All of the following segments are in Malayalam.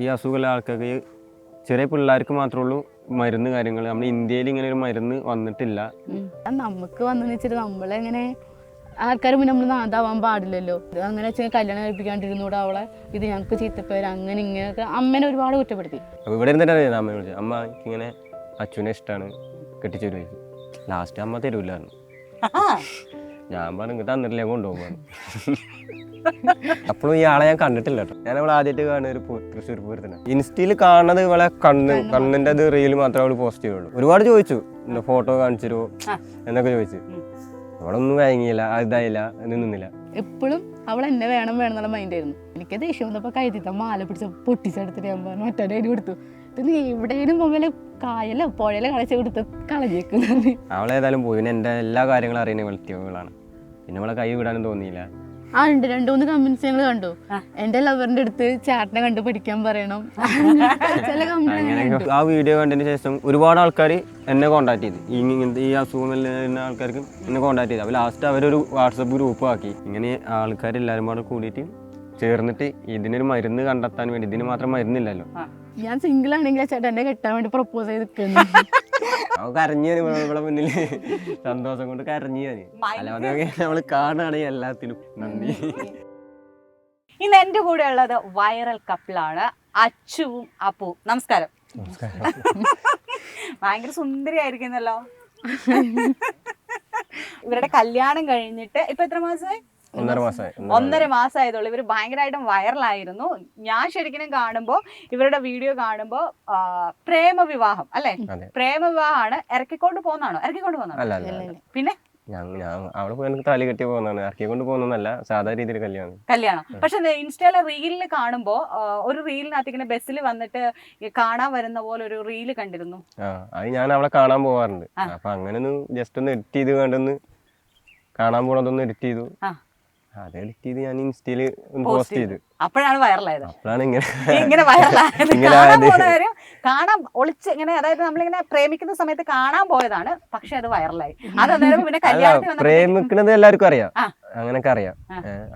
ഈ അസുഖമുള്ള ആൾക്കാർക്ക് ചെറിയ പിള്ളേർക്ക് മാത്രമേ ഉള്ളൂ മരുന്ന് കാര്യങ്ങൾ. നമ്മുടെ ഇന്ത്യയിൽ ഇങ്ങനെ ഒരു മരുന്ന് വന്നിട്ടില്ല. നമുക്ക് വന്നെന്ന് വെച്ചിട്ട് നമ്മളെങ്ങനെ ആൾക്കാർ മുന്നേ നമ്മൾ നാദാവാൻ പാടില്ലല്ലോ. അങ്ങനെ വെച്ചാൽ കല്യാണം കഴിപ്പിക്കാണ്ടിരുന്നൂടെ അവളെ ഇത് ഞങ്ങൾക്ക് ചീത്തപ്പേര് അങ്ങനെ ഇങ്ങനെയൊക്കെ അമ്മേനെ ഒരുപാട് കുറ്റപ്പെടുത്തി. അപ്പോൾ ഇവിടെ ഇരുന്നിട്ട് അറിയാം അമ്മ വിളിച്ചു? അമ്മ ഇങ്ങനെ അച്ഛനെ ഇഷ്ടമാണ് കെട്ടിച്ചു ലാസ്റ്റ് അമ്മ തരൂലായിരുന്നു. ഞാൻ പറഞ്ഞു ഇങ്ങോട്ട് തന്നിട്ടില്ല കൊണ്ടുപോകും അപ്പോഴും ഈ ആളെ ഞാൻ കണ്ടിട്ടില്ല കേട്ടോ. ഞാൻ അവൾ ആദ്യമായിട്ട് കാണുന്ന ഒരു തൃശ്ശൂർ പൂരത്തിന്. ഇൻസ്റ്റയിൽ കാണുന്നത് ഇവളെ കണ്ണ് കണ്ണിന്റെ അത് റീൽ മാത്രമേ അവൾ പോസ്റ്റ് ചെയ്യുള്ളൂ. ഒരുപാട് ചോദിച്ചു എന്റെ ഫോട്ടോ കാണിച്ചിരുവോ? എന്നൊക്കെ ചോദിച്ചു. അവളൊന്നും വഴങ്ങിയില്ല ഇതായില്ല ഇത് നിന്നില്ല. എപ്പോഴും അവൾ എന്നെ വേണം വേണം എന്നുള്ള മൈൻഡായിരുന്നു എനിക്ക് ദേഷ്യം വന്നപ്പോൾ മാല പിടിച്ച പൊട്ടിച്ചെടുത്തിട്ട് ഞാൻ പറഞ്ഞു മറ്റേ കയ്യിൽ കൊടുത്തു. നീ എവിടെയും കായലോ പുഴയിലോ കളിച്ച് കൊടുത്ത് കളഞ്ഞേക്കുന്നു അവളേതായാലും പോയി. എന്റെ എന്റെ എല്ലാ കാര്യങ്ങളും അറിയുന്ന വ്യക്തികളാണ്. പിന്നെ നമ്മളെ കൈ വിടാനും തോന്നിയില്ല. ആ ഉണ്ട്. രണ്ടു മൂന്ന് കമന്റ്സ് ഞങ്ങൾ കണ്ടു. എന്റെ ലവറിന്റെ അടുത്ത് ചാട്ടിനെ കണ്ട് പഠിക്കാൻ പറയണം ചില കമന്റ് ആ വീഡിയോ കണ്ടതിന് ശേഷം ഒരുപാട് ആൾക്കാർ എന്നെ കോൺടാക്ട് ചെയ്ത്. ഈ ഇങ്ങനത്തെ ഈ അസുഖം വരുന്ന ആൾക്കാർക്ക് എന്നെ കോൺടാക്ട് ചെയ്ത്. അപ്പോൾ ലാസ്റ്റ് അവരൊരു വാട്സപ്പ് ഗ്രൂപ്പ് ആക്കി. ഇങ്ങനെ ആൾക്കാരെല്ലാവരും കൂടെ കൂടിയിട്ട് ചേർന്നിട്ട് ഇതിനൊരു മരുന്ന് കണ്ടെത്താൻ വേണ്ടി. ഇതിന് മാത്രം മരുന്നില്ലല്ലോ. ഞാൻ സിംഗിൾ ആണെങ്കിൽ ചേട്ടാ ചേട്ടൻ എന്നെ കെട്ടാൻ വേണ്ടി പ്രപ്പോസ് ചെയ്ത് നിൽക്കുന്നു അവ കരഞ്ഞു ഞാൻ ഇവിടെ ഇവിടെ മുന്നിൽ സന്തോഷം കൊണ്ട് കരഞ്ഞു ഞാൻ അല്ലാതെ നമ്മൾ കാണുകയാണെങ്കിൽ എല്ലാത്തിനും നന്ദി. ഇന്ന് എന്റെ കൂടെ ഉള്ളത് വൈറൽ കപ്പിളാണ് അച്ചുവും അപ്പു നമസ്കാരം. ഭയങ്കര സുന്ദരിയായിരിക്കുന്നല്ലോ. ഇവരുടെ കല്യാണം കഴിഞ്ഞിട്ട് ഇപ്പൊ എത്ര മാസമായി? ഒന്നര മാസം ഒന്നര മാസമായതുള്ളൂ ഇവർ ഭയങ്കരമായിട്ടും വൈറലായിരുന്നു. ഞാൻ ശരിക്കും കാണുമ്പോൾ ഇവരുടെ വീഡിയോ കാണുമ്പോൾ പ്രേമ വിവാഹം അല്ലെ? അതെ. പ്രേമ വിവാഹമാണ് ഇറക്കിക്കൊണ്ട് പോകുന്നതാണോ? ഇറക്കിക്കൊണ്ട് അല്ല. പിന്നെ? പോയി താലി കെട്ടി പോകുന്നതാണ് ഇറക്കി കൊണ്ട് പോകുന്നതല്ല സാധാ രീതിയിൽ കല്യാണം. കല്യാണം. പക്ഷെ ഇൻസ്റ്റയിലെ റീലിൽ കാണുമ്പോ ഒരു റീലിനകത്ത് ഇങ്ങനെ ബസ്സിൽ വന്നിട്ട് കാണാൻ വരുന്ന പോലെ ഒരു റീൽ കണ്ടിരുന്നു. അത് ഞാൻ അവളെ കാണാൻ പോവാറുണ്ട്. അപ്പൊ അങ്ങനെ ഒന്ന് ജസ്റ്റ് ഒന്ന് എഡിറ്റ് ചെയ്ത് കണ്ടൊന്ന് കാണാൻ പോണതൊന്ന് എഡിറ്റ് ചെയ്തു. അത് എഡിറ്റ് ചെയ്ത് ഞാൻ ഇൻസ്റ്റയിൽ പോസ്റ്റ് ചെയ്തു. അപ്പോഴാണ് വൈറലായത് അപ്പോഴാണ് ഇങ്ങനെ ഇങ്ങനെ വൈറലായത് കാണാൻ. പോണവരും കാണാൻ ഒളിച്ച് ഇങ്ങനെ അതായത് നമ്മളിങ്ങനെ പ്രേമിക്കുന്ന സമയത്ത് കാണാൻ പോയതാണ് പക്ഷെ അത് വൈറലായി അത് അന്നേരം പിന്നെ കല്യാണത്തിന് പ്രേമിക്കണത് എല്ലാവർക്കും അറിയാം. അങ്ങനൊക്കെ അറിയാം.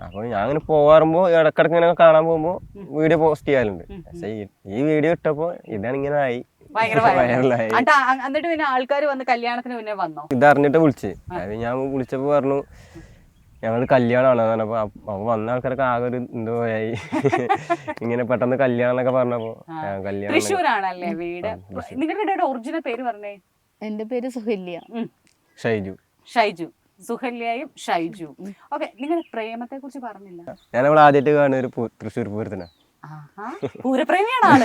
അപ്പൊ ഞാൻ അങ്ങനെ പോവാറുമ്പോ ഇടക്കിടക്ക് ഇങ്ങനെ കാണാൻ പോകുമ്പോ വീഡിയോ പോസ്റ്റ് ചെയ്യാറുണ്ട്. പക്ഷെ ഈ- വീഡിയോ ഇട്ടപ്പോ ഇതാണ് ഇങ്ങനെ ആയി. വൈറലായി എന്നിട്ട് പിന്നെ ആൾക്കാർ വന്ന് കല്യാണത്തിന് പിന്നെ വന്നോ? ഇതറിഞ്ഞിട്ട് വിളിച്ച്. ഞാൻ വിളിച്ചപ്പോ പറഞ്ഞു ഞങ്ങൾ കല്യാണമാണ് പറഞ്ഞപ്പോൾ അപ്പൊ വന്ന ആൾക്കാരൊക്കെ ആകെ ഒരു എന്തോ ആയി. ഇങ്ങനെ പെട്ടെന്ന് കല്യാണം എന്നൊക്കെ പറഞ്ഞപ്പോ ആ. ആ, കല്യാണം തൃശ്ശൂരാണല്ലേ വീട്. നിങ്ങളുടെ ഒറിജിനൽ പേര് പറഞ്ഞേ. എന്റെ പേര് സുഹല്യ. ഷൈജു. ഷൈജു. സുഹല്യയും ഷൈജു ഓക്കെ നിങ്ങളുടെ പ്രേമത്തെ കുറിച്ച് പറഞ്ഞില്ല. ഞാൻ അവൾ ആദ്യമായിട്ട് കാണുന്ന ഒരു തൃശ്ശൂർ പൂരത്തിനാ. ആഹാ. പൂരപ്രേമിയാണ് ആൾ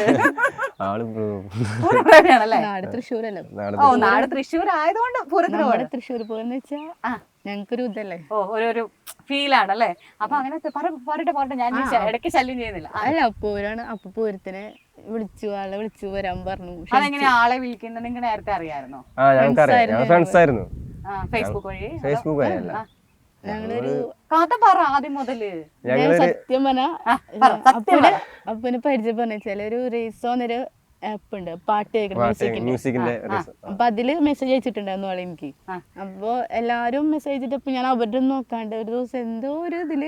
ആൾ പൂരപ്രേമിയാണല്ലേ? നാട് തൃശ്ശൂരല്ലോ? ഓ നാട് തൃശ്ശൂർ ആയതുകൊണ്ട് പൂരത്തിന് തൃശ്ശൂർ പോയെന്ന് വെച്ചാ ആ. ഞങ്ങൾക്കൊരു ഇതല്ലേ? ഓ ഒരു ഫീൽ ഫീലാണ് അല്ലേ അപ്പൊ അങ്ങനെ പറ- പറയട്ടെ പറയട്ടെ ഞാൻ ഇടയ്ക്ക് ശല്യം ചെയ്യുന്നില്ല. അല്ല പൂരാണ് അപ്പൊ പൂരത്തിനെ വിളിച്ചു ആളെ വിളിച്ചു വരാൻ പറഞ്ഞു. അതെങ്ങനെ ആളെ വിളിക്കുന്നത്? നിങ്ങൾ നേരത്തെ അറിയാമായിരുന്നോ ഫ്രണ്ട്സ് ആയിരുന്നു. ആ ഫേസ്ബുക്ക് വഴി. ഫേസ്ബുക്ക് വഴിയല്ല. ഞങ്ങളൊരു കഥ പറ ആദ്യം മുതൽ. ഞാൻ ഞങ്ങളൊരു സത്യം പറഞ്ഞാ അപ്പന് ഒരു റീസോ എന്നൊരു ആപ്പ് ഉണ്ട് പാട്ട് കേൾക്കുന്ന അപ്പൊ അതിൽ മെസ്സേജ് അയച്ചിട്ടുണ്ടായിരുന്നു ആളെ എനിക്ക്. അപ്പൊ എല്ലാരും മെസ്സേജ് അയച്ചിട്ടപ്പോ ഞാൻ അവരുടെ നോക്കാണ്ട് ഒരു ദിവസം എന്തോ ഒരു ഇതിൽ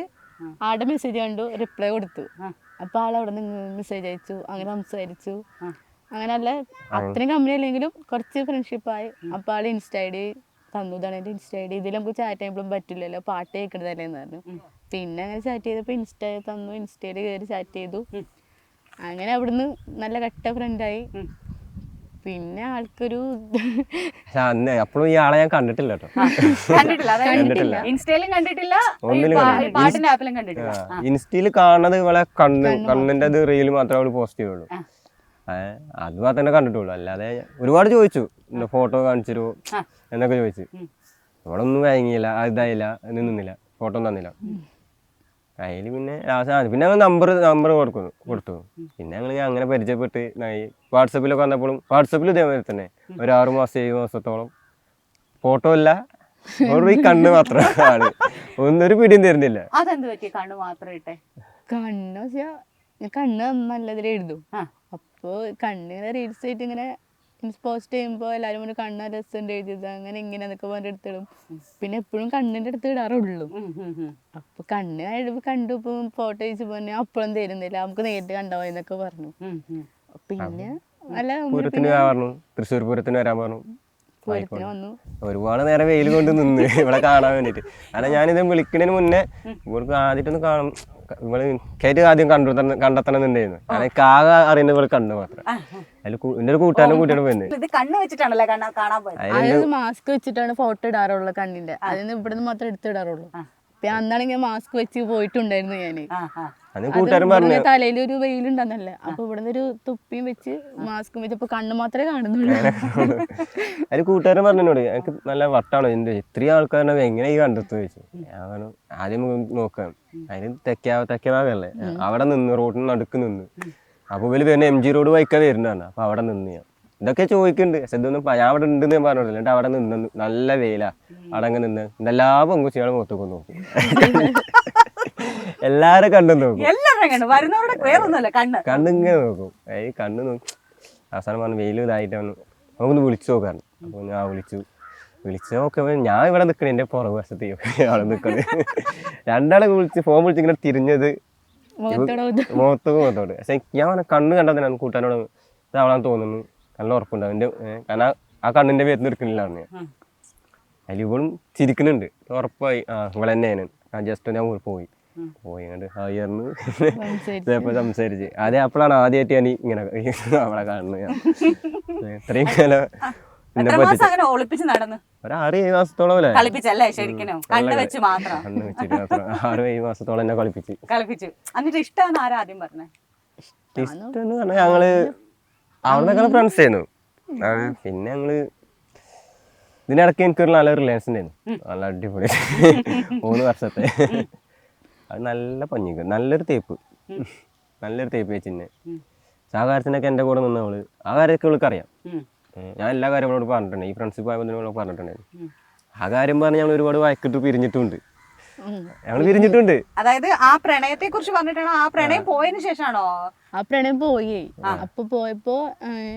ആടെ മെസ്സേജ് കണ്ടു റിപ്ലൈ കൊടുത്തു. അപ്പൊ ആൾ അവിടെ നിന്ന് മെസ്സേജ് അയച്ചു അങ്ങനെ സംസാരിച്ചു. അങ്ങനല്ല അങ്ങനെ അല്ല അത്രയും കമ്പനി അല്ലെങ്കിലും കുറച്ച് ഫ്രണ്ട്ഷിപ്പ് ആയി. അപ്പൊ ആൾ ഇൻസ്റ്റ ഐ ഡി തന്നു ഇതാണ് ഇൻസ്റ്റാ ഇൻസ്റ്റ ഐ ഡി. ഇതിൽ നമുക്ക് ചാറ്റ് ചെയ്യുമ്പോഴും പറ്റില്ലല്ലോ. പാട്ട് കേൾക്കണതല്ലേ എന്ന് പറഞ്ഞു. പിന്നെ അങ്ങനെ ചാറ്റ് ചെയ്തപ്പോൾ ഇൻസ്റ്റ തന്നു. ഇൻസ്റ്റയിൽ കയറി ചാറ്റ് ചെയ്തു. അങ്ങനെ അവിടുന്ന് നല്ല കട്ട ഫ്രണ്ടായി. പിന്നെ ആൾക്കൊരു അന്ന് അപ്പോഴും ഈ ആളെ ഞാൻ കണ്ടിട്ടില്ല കേട്ടോ. കണ്ടിട്ടില്ല. കണ്ടിട്ടില്ല. ഇൻസ്റ്റയിലും കണ്ടിട്ടില്ല പാട്ടിന്റെ ആപ്പിലും കണ്ടിട്ടില്ല. ഇൻസ്റ്റയിൽ കാണുന്നത് ഇവളെ കണ്ണ് കണ്ണിന്റെ റീൽ മാത്രമേ അവൾ പോസ്റ്റ് ചെയ്യുള്ളൂ. അത് മാത്രമേ കണ്ടിട്ടുള്ളൂ. അല്ലാതെ ഒരുപാട് ചോദിച്ചു. എന്റെ ഫോട്ടോ കാണിച്ചു എന്നൊക്കെ ചോദിച്ചു. ഉം. ഇവളൊന്നും വഴങ്ങിയില്ല ഇതായില്ല ഇത് നിന്നില്ല ഫോട്ടോ തന്നില്ല. അതിൽ പിന്നെ ലാസ്റ്റ് പിന്നെ ഞങ്ങൾ നമ്പർ നമ്പർ കൊടുക്കുന്നു കൊടുത്തു. പിന്നെ ഞങ്ങൾ അങ്ങനെ പരിചയപ്പെട്ട്. വാട്സപ്പിലൊക്കെ വന്നപ്പോഴും വാട്സപ്പിൽ ഇതേമാതിരി തന്നെ. ഒരു ആറു മാസം ഏഴ് മാസത്തോളം ഫോട്ടോ ഇല്ല. ഒരു ഈ കണ്ണ് മാത്രമാണ് ഒന്നൊരു പിടിയും തരുന്നില്ല. അതെന്ത് പറ്റി? കണ്ണ് മാത്രം ഇട്ടെ. കണ്ണ് കണ്ണ് നല്ലതിൽ എഴുതും. ആ. അപ്പോ കണ്ണിങ്ങനെ റീൽസ് ആയിട്ട് ഇങ്ങനെ പോസ്റ്റ് ചെയ്യുമ്പോൾ എല്ലാവരും ഒരു കണ്ണ രസമുണ്ട് എഴുതിയത്. അങ്ങനെ ഇങ്ങനെ എന്നൊക്കെ പറഞ്ഞിട്ട് എടുത്തിടും. പിന്നെ എപ്പോഴും കണ്ണിന്റെ അടുത്ത് ഇടാറുള്ളൂ. അപ്പൊ കണ്ണ് കഴിയുമ്പോ കണ്ടു ഇപ്പൊ ഫോട്ടോ അയച്ചു പോന്നെ അപ്പോഴും തരുന്നില്ല. നമുക്ക് നേരിട്ട് കണ്ടാ എന്നൊക്കെ പറഞ്ഞു. പിന്നെ അല്ല പൂരത്തിന് പറഞ്ഞു. തൃശ്ശൂർ പൂരത്തിന് വരാൻ പറഞ്ഞു. ഒരുപാട് നേരം വെയിൽ കൊണ്ട് നിന്ന് ഇവിടെ കാണാൻ വേണ്ടിട്ട്. അല്ല ഞാനിത് വിളിക്കുന്നതിന് മുന്നേ ഇവർക്ക് ആദ്യമായിട്ടൊന്ന് കാണും. ഇവൾ കയറ്റി ആദ്യം കണ്ടു കണ്ടെത്തണം എന്നുണ്ടായിരുന്നു കാരണം എനിക്ക് ആകെ അറിയുന്നത് ഇവൾ കണ്ടു മാത്രം. അതിൽ എന്റെ ഒരു കൂട്ടാനും കൂട്ടിയാണ് പോയത് ഇത് കണ്ണ് വെച്ചിട്ടാണല്ലേ കാണാൻ കാണാൻ പോയത്? മാസ്ക് വെച്ചിട്ടാണ് ഫോട്ടോ ഇടാറുള്ളത് കണ്ണിന്റെ. അതിന് ഇവിടുന്ന് മാത്രം എടുത്തിടാറുള്ളൂ അപ്പൊ അന്നാണെങ്കിൽ മാസ്ക് വെച്ച് പോയിട്ടുണ്ടായിരുന്നു ഞാൻ. കൂട്ടുകാരൻ പറഞ്ഞു തലയിൽ ഒരു വെയിലുണ്ടെന്നല്ലേ. അപ്പൊ ഇവിടുന്ന് ഒരു തുപ്പിയും വെച്ച് മാസ്കും വെച്ച് കണ്ണു മാത്രമേ കാണുന്നുള്ളൂ. കൂട്ടുകാരൻ പറഞ്ഞോട് എനിക്ക് നല്ല വട്ടാണോ എന്റെ ഇത്രയും ആൾക്കാരെ എങ്ങനെ ഈ കണ്ടെത്തു ചോദിച്ചു. ഞാൻ ആദ്യം നോക്കാം. അതിന് തെക്കേ തെക്കേ ഭാഗമല്ലേ അവിടെ നിന്ന് റോഡിന് നടുക്ക് നിന്ന്. അപ്പൊ ഇവർ വരുന്ന എം ജി റോഡ് വൈക്കാതെ വരുന്നതാണ്. അപ്പൊ അവിടെ നിന്ന് ഞാൻ. ഇതൊക്കെ ചോദിക്കുന്നുണ്ട് പക്ഷെ ഇതൊന്നും ഞാൻ അവിടെ ഉണ്ടെന്ന് ഞാൻ പറഞ്ഞില്ല എന്നിട്ട് അവിടെ നിന്ന് നല്ല വെയിലാ. അവിടെ അങ്ങ് നിന്ന്. എല്ലാ പെങ്കുച്ചികളും മുഖത്തേക്ക് നോക്കും. എല്ലാരും കണ്ണും നോക്കും. എല്ലാവരും വരുന്നവരുടെ കണ്ണ്. കണ്ണിങ്ങനെ നോക്കും. ഏ കണ്ണ് നോക്കി. അവസാനം പറഞ്ഞു വെയിൽ ഇതായിട്ട് നമുക്കൊന്ന് വിളിച്ചു നോക്കാറുണ്ട് അപ്പോൾ ഞാൻ വിളിച്ചു. വിളിച്ചു നോക്കുമ്പോൾ ഞാൻ ഇവിടെ നിൽക്കണേ എന്റെ പുറകു വശത്ത് അവിടെ നിൽക്കണേ രണ്ടാളെ വിളിച്ച് ഫോൺ വിളിച്ച് ഇങ്ങനെ തിരിഞ്ഞത്. മുഖത്തോട് മുഖത്തോട്. പക്ഷെ ഞാൻ പറഞ്ഞ കണ്ണ് കണ്ടതിനാണ് കൂട്ടാനോട് അവളാന്ന് തോന്നുന്നു. നല്ല ഉറപ്പുണ്ട്. അവന്റെ കാരണം ആ- കണ്ണിന്റെ കണ്ണിന്റെ പേര് എടുക്കണില്ലാണ് പറഞ്ഞു അതിലിപ്പോഴും അതിൽ ഇവളും ചിരിക്കുന്നുണ്ട്. ഉറപ്പായി. ആ ഇവളെന്നെയാണ്. ഞാൻ ജസ്റ്റ് ഞാൻ പോയി. പോയി അങ്ങോട്ട് ഹായർന്ന് സംസാരിച്ച്. ഇതേപോലെ സംസാരിച്ച്. ആദ്യം അപ്പോഴാണ് ആദ്യമായിട്ട് ഞാൻ ഇങ്ങനെ അവളെ കാണുന്നത് ഇത്രയും കാലം എന്നെ എത്ര അങ്ങനെ ഒളിപ്പിച്ച് നടന്നു? ഒരു ആറ് ഏഴ് മാസത്തോളം അല്ലേ? കളിപ്പിച്ചല്ലേ ശരിക്കും കണ്ണ് വെച്ച് മാത്രം. കണ്ണ് വെച്ചിട്ട് മാത്രം. ആറ് ഏഴ് മാസത്തോളം എന്നെ കളിപ്പിച്ച്. കളിപ്പിച്ചു. എന്നിട്ട് ഇഷ്ടമാണ് ആരാ ആദ്യം ഇഷ്ടം എന്ന് പറഞ്ഞാൽ ഞങ്ങൾ അവിടെ ഫ്രണ്ട്സ് ആയിരുന്നു. പിന്നെ ഞങ്ങൾ ഇതിനിടയ്ക്ക് എനിക്കൊരു നല്ല റിലേഷൻ ഉണ്ടായിരുന്നു. നല്ല അടിപൊളി. മൂന്ന് വർഷത്തെ. അത് നല്ല പഞ്ഞിക്ക് നല്ലൊരു തേപ്പ്. നല്ലൊരു തേപ്പ് വെച്ചിന്നെ ആ കാര്യത്തിനൊക്കെ എന്റെ കൂടെ നിന്നവൾ ആ കാര്യമൊക്കെ അവൾക്ക് അറിയാം ഞാൻ എല്ലാ കാര്യങ്ങളും അവളോട് പറഞ്ഞിട്ടുണ്ട്. ഈ ഫ്രണ്ട്ഷിപ്പ് ആയപ്പോൾ പറഞ്ഞിട്ടുണ്ടായിരുന്നു. ആ കാര്യം പറഞ്ഞ് ഞങ്ങൾ ഒരുപാട് വഴക്കിട്ട് പിരിഞ്ഞിട്ടുണ്ട്. ഞങ്ങൾ പിരിഞ്ഞിട്ടുണ്ട്. അതായത് ആ പ്രണയത്തെ കുറിച്ച് പറഞ്ഞിട്ടാണോ? ആ പ്രണയം പോയതിനു ശേഷമാണോ? ആ പ്രണയം പോയി. അപ്പൊ പോയപ്പോ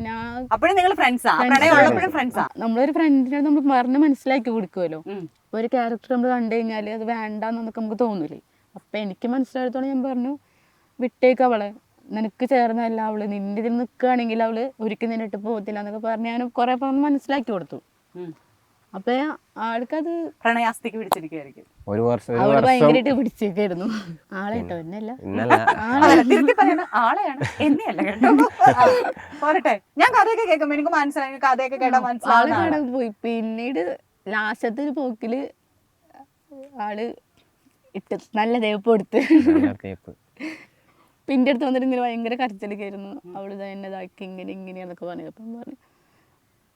ഞാൻ അപ്പോഴും നിങ്ങൾ ഫ്രണ്ട്സാ പ്രണയം ഉള്ളപ്പോഴും ഫ്രണ്ട്സാ നമ്മളൊരു ഫ്രണ്ടിനെ നമ്മൾ പറഞ്ഞ് മനസ്സിലാക്കി കൊടുക്കുമല്ലോ ഒരു ക്യാരക്ടർ നമ്മൾ കണ്ടു കഴിഞ്ഞാൽ അത് വേണ്ടെന്നൊക്കെ നമുക്ക് തോന്നൂലേ. അപ്പൊ എനിക്ക് മനസ്സിലായിടത്തോളം ഞാൻ പറഞ്ഞു വിട്ടേക്ക് അവളെ. നിനക്ക് ചേർന്നല്ല അവൾ. നിന്റെ ഇതിൽ നിൽക്കുകയാണെങ്കിൽ അവൾ ഒരിക്കലും നിന്നിട്ട് പോകത്തില്ല എന്നൊക്കെ പറഞ്ഞ് ഞാൻ കുറെ പറഞ്ഞ് മനസ്സിലാക്കി കൊടുത്തു. അപ്പൊ ആൾക്കത് പ്രണയാസ്തിക്ക് പിടിച്ചിരിക്കുന്നു ഒരു വർഷം ഒരു അവൾ വർഷം. ഭയങ്കരമായിട്ട് പിടിച്ചേക്കായിരുന്നു. ആളെ കേട്ടോ എന്നല്ല ആളെയാണ്. എന്നെയല്ല കേട്ടോ. പോരട്ടെ. ഞാൻ കഥയൊക്കെ കേൾക്കുമ്പോ എനിക്ക് മനസ്സിലായി കഥയൊക്കെ കേട്ടാ ആൾ മനസ്സിലാവുന്ന പോയി. പിന്നീട് ലാസ്റ്റത്തെ ഒരു പോക്കിൽ ആൾ ഇട്ട് നല്ല തേപ്പ് കൊടുത്ത്. തേപ്പ്. പിന്നെ അടുത്ത് വന്നിട്ട് ഇങ്ങനെ ഭയങ്കര കരച്ചിലൊക്കെ ആയിരുന്നു അവൾ ഇതാ എന്നെ ഇതാക്കി ഇങ്ങനെ ഇങ്ങനെയാന്നൊക്കെ പറഞ്ഞു അപ്പം പറഞ്ഞു.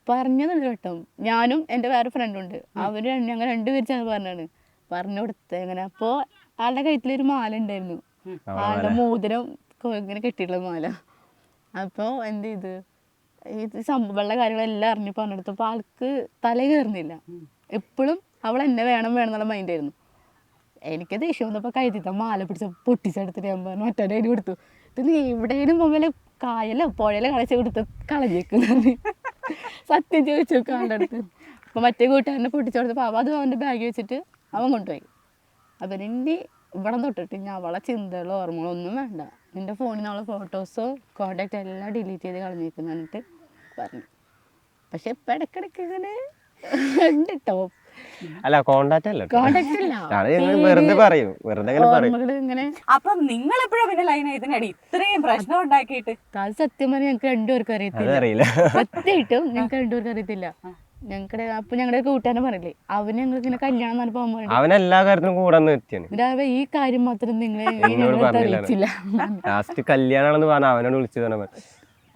പറഞ്ഞതല്ല കേട്ടോ. ഞാനും എന്റെ വേറെ ഫ്രണ്ടുണ്ട് അവർ ഞങ്ങൾ രണ്ടുപേരും ചെന്ന് പറഞ്ഞാണ് പറഞ്ഞു കൊടുത്തത് എങ്ങനെ അപ്പോൾ ആളുടെ കഴുത്തിലൊരു മാല ഉണ്ടായിരുന്നു. ആളുടെ മോതിരം ഇങ്ങനെ കെട്ടിയിട്ടുള്ള മാല. അപ്പോൾ എന്ത് ചെയ്ത്? ഈ സംഭവമുള്ള കാര്യങ്ങളെല്ലാം അറിഞ്ഞ് പറഞ്ഞെടുത്തപ്പോൾ ആൾക്ക് തല കയറുന്നില്ല. എപ്പോഴും അവൾ എന്നെ വേണം വേണം എന്നുള്ള മൈൻഡായിരുന്നു എനിക്ക് ദേഷ്യം വന്നപ്പോൾ കഴുതിത്ത മാല പിടിച്ച പൊട്ടിച്ചെടുത്തിട്ട് ഞാൻ പറഞ്ഞു മറ്റേ അതിന് കൊടുത്തു. ഇത് നീ എവിടെയെങ്കിലും വല്ല കായലോ പുഴയിലോ കളച്ച് കൊടുത്ത് കളഞ്ഞേക്കുന്ന സത്യം ചോദിച്ചു ആളുടെ അടുത്ത്. അപ്പോൾ മറ്റേ കൂട്ടുകാരനെ പൊട്ടിച്ചു കൊടുത്തപ്പോൾ അവ അത് അവന്റെ ബാഗ് വെച്ചിട്ട് അവൻ കൊണ്ടുപോയി. അപ്പം നിന്റെ ഇവിടെ തൊട്ടിട്ട് ഞാൻ അവളെ ചിന്തകളോ ഓർമ്മകളോ ഒന്നും വേണ്ട. നിന്റെ ഫോണിൽ നിന്നുള്ള ഫോട്ടോസോ കോണ്ടാക്റ്റ് എല്ലാം ഡിലീറ്റ് ചെയ്ത് കളഞ്ഞേക്കുന്നു എന്നിട്ട് പറഞ്ഞു. പക്ഷെ ഇപ്പം ഇടയ്ക്കിടയ്ക്ക് ഇങ്ങനെ ഉണ്ട് കേട്ടോ അല്ല കോണ്ടാക്ട് അല്ല ഞങ്ങൾ വെറുതെ പറയും. വെറുതെ അങ്ങനെ പറയും. ഇങ്ങനെ. അപ്പൊ നിങ്ങൾ എപ്പോഴാ പിന്നെ ലൈൻ ഇതിനടി ഇത്രയും പ്രശ്നം ഉണ്ടാക്കിയിട്ട്. അത് സത്യം പറഞ്ഞാൽ ഞങ്ങൾക്ക് രണ്ടുപേർക്കും അറിയത്തില്ല. അറിയില്ല. സത്യമായിട്ടും ഞങ്ങൾക്ക് രണ്ടുപേർക്കും അറിയത്തില്ല. ഞങ്ങളുടെ അപ്പൊ ഞങ്ങളുടെ കൂട്ടുകാരൻ പറയില്ലേ അവന് ഞങ്ങൾക്ക് ഇങ്ങനെ കല്യാണം പോകാൻ വേണ്ടി അവൻ എല്ലാ കാര്യത്തിനും കൂടെ നിർത്തിയാണ് ഈ കാര്യം മാത്രം നിങ്ങളെ പറഞ്ഞില്ല. അറിയിച്ചില്ല ലാസ്റ്റ് കല്യാണമാണെന്ന് പറഞ്ഞ അവനോട് വിളിച്ചു തന്നെ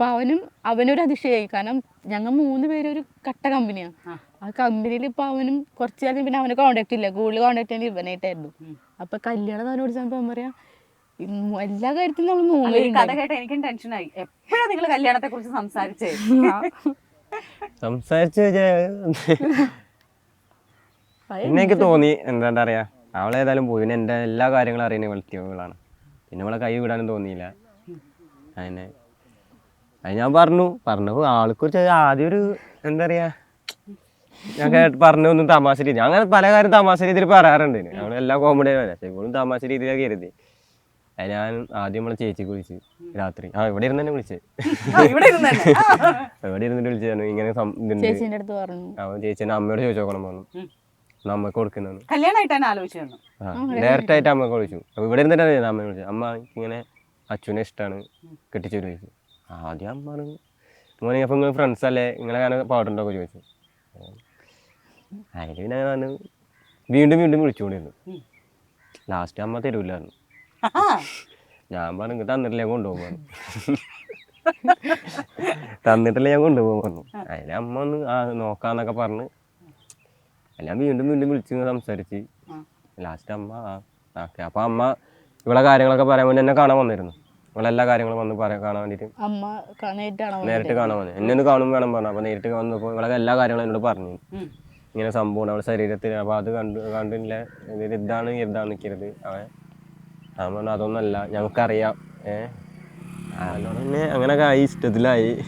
അപ്പൊ അവനും അവനൊരു അതിശയായി. കാരണം ഞങ്ങൾ മൂന്ന് പേരൊരു ഒരു കട്ട കമ്പനിയാണ് ആ. കമ്പനിയിൽ ഇപ്പൊ അവനും കുറച്ച് കാലം പിന്നെ അവനെ കോണ്ടാക്ട് ഇല്ല. കൂടുതൽ കോണ്ടാക്ട് ചെയ്യാൻ ഇവനായിട്ടായിരുന്നു. അപ്പൊ കല്യാണം അവനോട് ചെന്നപ്പോ അവൻ പറയാ "ഉം, എല്ലാ കാര്യത്തിലും നമ്മൾ മൂന്ന് കഥ കേട്ട എനിക്കും ടെൻഷനായി എപ്പോഴാ നിങ്ങൾ കല്യാണത്തെ കുറിച്ച് സംസാരിച്ചേ? സംസാരിച്ചു പിന്നെ എനിക്ക് തോന്നി എന്താ പറയാ അവളേതായാലും പോയി. പിന്നെ എന്റെ എല്ലാ കാര്യങ്ങളും അറിയുന്ന വെളുത്തിയവളാണ് പിന്നെ അവളെ കൈ വിടാനും തോന്നിയില്ല. അങ്ങനെ അത് ഞാൻ പറഞ്ഞു. പറഞ്ഞപ്പോൾ ആൾക്കൊരു ചെറിയ ആദ്യം ഒരു എന്താ പറയാ ഞാൻ കേട്ട് പറഞ്ഞൊന്നും തമാശ രീതി ഞാൻ അങ്ങനെ പല കാര്യം തമാശ രീതിയിൽ പറയാറുണ്ട്. ഞങ്ങൾ എല്ലാ കോമഡി പക്ഷെ ഇപ്പോഴും തമാശ രീതിയിലൊക്കെ കരുതി. അത് ഞാൻ ആദ്യം നമ്മളെ ചേച്ചിക്ക് വിളിച്ച് രാത്രി. ആ ഇവിടെ ഇരുന്ന് തന്നെ വിളിച്ചത്. ആ, ഇവിടെ ഇരുന്ന് തന്നെ. ആ. ഇരുന്നിട്ട് വിളിച്ചു ഇങ്ങനെ ചേച്ചിന്റെ അടുത്ത് പറഞ്ഞു. അവൻ ചേച്ചി അമ്മയോട് ചോദിച്ചു നോക്കണം പറഞ്ഞു. അമ്മയ്ക്ക് കൊടുക്കുന്നതാണ്. ആ ഡയറക്റ്റ് ആയിട്ട് അമ്മയ്ക്ക് വിളിച്ചു. അപ്പൊ ഇവിടെ ഇരുന്നിട്ടാണ് അമ്മ വിളിച്ചത്. അമ്മ ഇങ്ങനെ അച്ഛനെ ഇഷ്ടമാണ് കെട്ടിച്ചു ചോദിച്ചു ആദ്യം പറഞ്ഞു മോനെ അപ്പം നിങ്ങൾ ഫ്രണ്ട്സ് അല്ലേ? നിങ്ങളെ ഞാൻ പാടുണ്ടോ ചോദിച്ചു. അതിൽ പിന്നെ ഞാൻ വീണ്ടും വീണ്ടും വിളിച്ചുകൊണ്ടിരുന്നു. ലാസ്റ്റ് അമ്മ തരൂലായിരുന്നു. ഞാൻ പറഞ്ഞു നിങ്ങൾക്ക് തന്നിട്ടില്ലേ ഞാൻ കൊണ്ടുപോകും തന്നിട്ടില്ല ഞാൻ കൊണ്ടുപോകും പറഞ്ഞു. അതിൽ അമ്മ ഒന്ന് ആ നോക്കാന്നൊക്കെ പറഞ്ഞ്. എല്ലാം വീണ്ടും വീണ്ടും വിളിച്ച് സംസാരിച്ച്. ലാസ്റ്റ് അമ്മ ആ ഓക്കെ. അപ്പം അമ്മ ഇവിടെ കാര്യങ്ങളൊക്കെ പറയാൻ വേണ്ടി എന്നെ കാണാൻ വന്നിരുന്നു. എല്ലാ കാര്യങ്ങളും വന്ന് പറയാൻ കാണാൻ വേണ്ടിയിട്ട്. അമ്മ ക- നേരിട്ടാണോ നേരിട്ട് കാണാൻ വന്നു എന്നെ ഒന്ന് കാണും വേണം പറഞ്ഞു. അപ്പൊ നേരിട്ട് വന്നപ്പോൾ ഇവളൊക്കെ എല്ലാ കാര്യങ്ങളും എന്നോട് പറഞ്ഞു. ഇങ്ങനെ സംഭവം അവളുടെ ശരീരത്തിൽ അപ്പോൾ അത് കണ്ടു കണ്ടില്ല. ഇതിൽ ഇതാണ് ഇതാണ് നിൽക്കരുത് അവൻ അവൻ പറഞ്ഞു അതൊന്നല്ല. ഞങ്ങൾക്കറിയാം. ഏഹ് അതിനോട് അങ്ങനെയൊക്കെ ആയി. ഇഷ്ടത്തിലായി.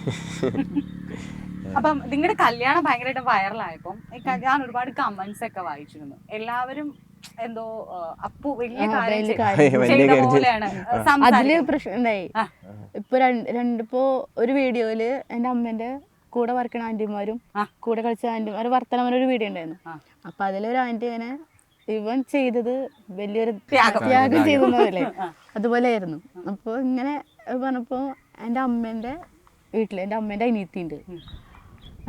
അപ്പം നിങ്ങളുടെ കല്യാണം ഭയങ്കരമായിട്ട് വൈറലായപ്പോൾ ഞാൻ ഒരുപാട് കമന്റ്സ് ഒക്കെ വായിച്ചിരുന്നു. എല്ലാവരും എന്തോ അപ്പു വലിയ കാര്യം. പോലെയാണ് അതിൽ സംസാരിക്കുന്നത്. പ്രശ്നം എന്തായി ആ. ഇപ്പൊ രണ്ട് രണ്ടിപ്പോ ഒരു വീഡിയോയിൽ എന്റെ അമ്മേന്റെ കൂടെ വർക്കണ ആന്റിമാരും കൂടെ കളിച്ച ആന്റിമാരും വർത്തനം ഒരു വീഡിയോ ഉണ്ടായിരുന്നു. അപ്പൊ അതിലൊരു ആന്റി ഇങ്ങനെ ഇവൻ ചെയ്തത് വലിയൊരു ത്യാഗം. ചെയ്തല്ലേ അതുപോലെ ആയിരുന്നു അപ്പോൾ ഇങ്ങനെ പറഞ്ഞപ്പോൾ എന്റെ അമ്മേന്റെ വീട്ടിൽ എന്റെ അമ്മേന്റെ അനിയത്തിയുണ്ട് ഉം.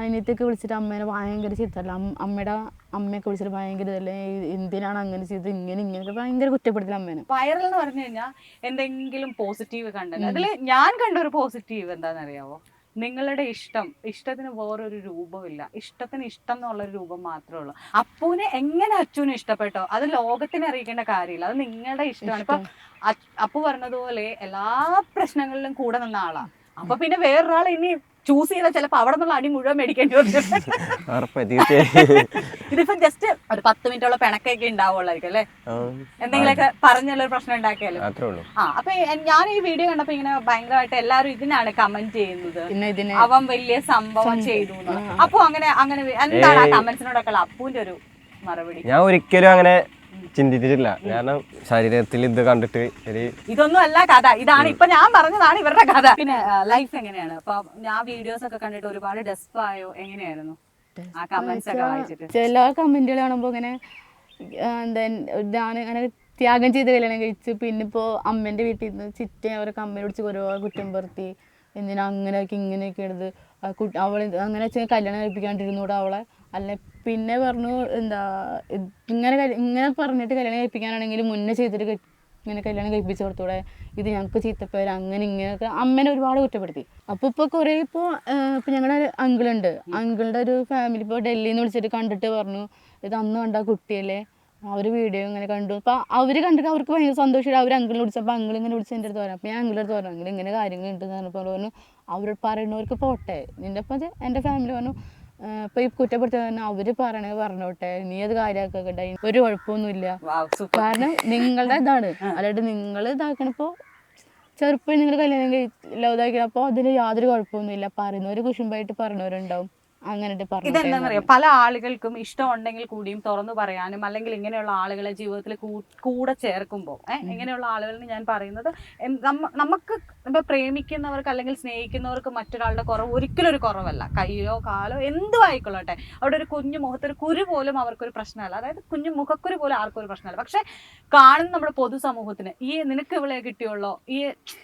അനിയത്തിയൊക്കെ വിളിച്ചിട്ട് അമ്മേനെ ഭയങ്കര ചീത്തല്ല അമ്മയുടെ അമ്മയൊക്കെ വിളിച്ചിട്ട് ഭയങ്കര ഇതല്ലേ? എന്തിനാണ് അങ്ങനെ ചെയ്തത്? ഇങ്ങനെ ഇങ്ങനെ ഭയങ്കര കുറ്റപ്പെടുത്തില്ല അമ്മേനെ. വൈറൽ എന്ന് പറഞ്ഞു കഴിഞ്ഞാൽ എന്തെങ്കിലും പോസിറ്റീവ് കണ്ടത്. അതിൽ ഞാൻ കണ്ട ഒരു പോസിറ്റീവ് എന്താണെന്നറിയാവോ? നിങ്ങളുടെ ഇഷ്ടം ഇഷ്ടത്തിന് വേറൊരു രൂപമില്ല. ഇഷ്ടത്തിന് ഇഷ്ടം എന്നുള്ളൊരു രൂപം മാത്രമേ ഉള്ളൂ. അപ്പൂനെ എങ്ങനെ അച്ഛനെ ഇഷ്ടപ്പെട്ടോ? അത് ലോകത്തിന് അറിയിക്കേണ്ട കാര്യമില്ല. അത് നിങ്ങളുടെ ഇഷ്ടമാണ്. ഇപ്പൊ അപ്പു പറഞ്ഞതുപോലെ എല്ലാ പ്രശ്നങ്ങളിലും കൂടെ നിന്ന ആളാ. അപ്പൊ പിന്നെ വേറൊരാൾ ഇനി ചൂസ് ചെയ്താൽ ചിലപ്പോൾ അവിടെ നിന്നുള്ള അടി മുഴുവൻ മേടിക്കേണ്ടി വരും. ഇതിപ്പോ ജസ്റ്റ് ഒരു പത്ത് മിനിറ്റോളം പിണക്കൊക്കെ ഉണ്ടാവുള്ളായിരിക്കും അല്ലേ? എന്തെങ്കിലുമൊക്കെ പറഞ്ഞല്ലോ പ്രശ്നം ഉണ്ടാക്കിയാലും? ആ അപ്പൊ ഞാൻ ഈ വീഡിയോ കണ്ടപ്പോ ഇങ്ങനെ ഭയങ്കരമായിട്ട് എല്ലാരും ഇതിനാണ് കമന്റ് ചെയ്യുന്നത്. അവൻ വലിയ സംഭവം ചെയ്തു എന്ന്. അപ്പൊ അങ്ങനെ അങ്ങനെ എന്താണ് ആ കമന്റ്സിനോടൊക്കെ അപ്പൂന്റെ അപ്പുവിന്റെ ഒരു മറുപടി? ഞാൻ ഒരിക്കലും അങ്ങനെ ചിന്തിച്ചിട്ടില്ല. കാരണം ശരീരത്തിൽ ഇത് കണ്ടിട്ട് ഒരു ഇതൊന്നും അല്ല കഥ. ഇതാണ് ഇപ്പൊ ഞാൻ പറഞ്ഞതാണ് ഇവരുടെ കഥ. പിന്നെ ലൈഫ് എങ്ങനെയാണ്? അപ്പൊ ഞാൻ വീഡിയോസ് ഒക്കെ കണ്ടിട്ട് ഒരുപാട് ഡെസ്പ് ആയോ? എങ്ങനെയായിരുന്നു? ആ കമന്റ്സ് ഒക്കെ വായിച്ചിട്ട്. ചില കമന്റുകൾ കാണുമ്പോ ഇങ്ങനെ എന്താ ഞാൻ അങ്ങനെ ത്യാഗം ചെയ്ത് കല്യാണം കഴിച്ചു. പിന്നെ ഇപ്പോൾ അമ്മേന്റെ വീട്ടിൽ നിന്ന് ചിറ്റ അവരെ കമ്മി പിടിച്ച് ഒരുപാട് കുറ്റം പറത്തി. എന്തിനാ അങ്ങനെയൊക്കെ ഇങ്ങനെയൊക്കെ എടുത്ത് അവൾ അവളെ അങ്ങനെ വെച്ചാൽ കല്യാണം കഴിപ്പിക്കാണ്ടിരുന്നൂടെ അവളെ? അല്ല പിന്നെ പറഞ്ഞു എന്താ ഇങ്ങനെ ഇങ്ങനെ പറഞ്ഞിട്ട് കല്യാണം കഴിപ്പിക്കാനാണെങ്കിൽ മുന്നേ ചെയ്തിട്ട് ഇങ്ങനെ കല്യാണം കഴിപ്പിച്ച് കൊടുത്തൂടെ? ഇത് ഞങ്ങൾക്ക് ചീത്തപ്പേര് അങ്ങനെ ഇങ്ങനെയൊക്കെ അമ്മേനെ ഒരുപാട് കുറ്റപ്പെടുത്തി. അപ്പോൾ ഇപ്പോൾ കുറേ ഇപ്പോൾ ഇപ്പോൾ ഞങ്ങളുടെ അങ്കിളുണ്ട്. അങ്കിളുടെ ഒരു ഫാമിലി ഇപ്പോൾ ഡൽഹിയിൽ നിന്ന് വിളിച്ചിട്ട് കണ്ടിട്ട് പറഞ്ഞു ഇത് അന്ന് കണ്ട കുട്ടിയല്ലേ? അവർ വീഡിയോ ഇങ്ങനെ കണ്ടു. അപ്പോൾ അവർ കണ്ടിട്ട് അവർക്ക് ഭയങ്കര സന്തോഷമായി അവർ അങ്കിളിനെ വിളിച്ചപ്പോൾ അങ്കിൾ ഇങ്ങനെ വിളിച്ച് എന്റെ അടുത്ത് പറഞ്ഞു. അപ്പോൾ ഞാൻ അങ്കിളുടെ പറഞ്ഞു അങ്കിൾ ഇങ്ങനെ കാര്യങ്ങളുണ്ട് എന്ന് പറഞ്ഞപ്പോൾ പറഞ്ഞു അവർ പറയുന്നവർക്ക് പോട്ടെ. നിന്റെ അപ്പം എന്റെ ഫാമിലി പറഞ്ഞു ഇപ്പോൾ ഈ കുറ്റപ്പെടുത്തി അവർ അവർ പറയണത് പറഞ്ഞോട്ടെ. നീ അത് കാര്യമാക്കട്ടെ ഒരു കുഴപ്പമൊന്നുമില്ല. കാരണം നിങ്ങളുടെ ഇതാണ്. അല്ലാണ്ട് നിങ്ങൾ ഇതാക്കണപ്പോ ചെറുപ്പം നിങ്ങൾ കല്യാണം കഴിച്ചില്ല ഇതാക്കിയപ്പോ അതിന് യാതൊരു കുഴപ്പമൊന്നുമില്ല. പറയുന്നവര് കുശുമ്പായിട്ട് പറഞ്ഞവരുണ്ടാവും. ഇതെന്താണെന്നറിയോ പല ആളുകൾക്കും ഇഷ്ടമുണ്ടെങ്കിൽ കൂടിയും തുറന്നു പറയാനും അല്ലെങ്കിൽ ഇങ്ങനെയുള്ള ആളുകളെ ജീവിതത്തിൽ കൂടെ ചേർക്കുമ്പോൾ ഏഹ് ഇങ്ങനെയുള്ള ആളുകളിന് ഞാൻ പറയുന്നത് നമുക്ക് ഇപ്പൊ പ്രേമിക്കുന്നവർക്ക് അല്ലെങ്കിൽ സ്നേഹിക്കുന്നവർക്ക് മറ്റൊരാളുടെ കുറവ് ഒരിക്കലും ഒരു കുറവല്ല. കയ്യോ കാലോ എന്തും ആയിക്കൊള്ളട്ടെ. അവിടെ ഒരു കുഞ്ഞു മുഖത്തൊരു കുരു പോലും അവർക്കൊരു പ്രശ്നമല്ല. അതായത് കുഞ്ഞു മുഖക്കുരു പോലും ആർക്കും ഒരു പ്രശ്നമല്ല. പക്ഷെ കാണുന്ന നമ്മുടെ പൊതുസമൂഹത്തിന് ഈ നിനക്ക് ഇവിളെ കിട്ടിയുള്ളോ? ഈ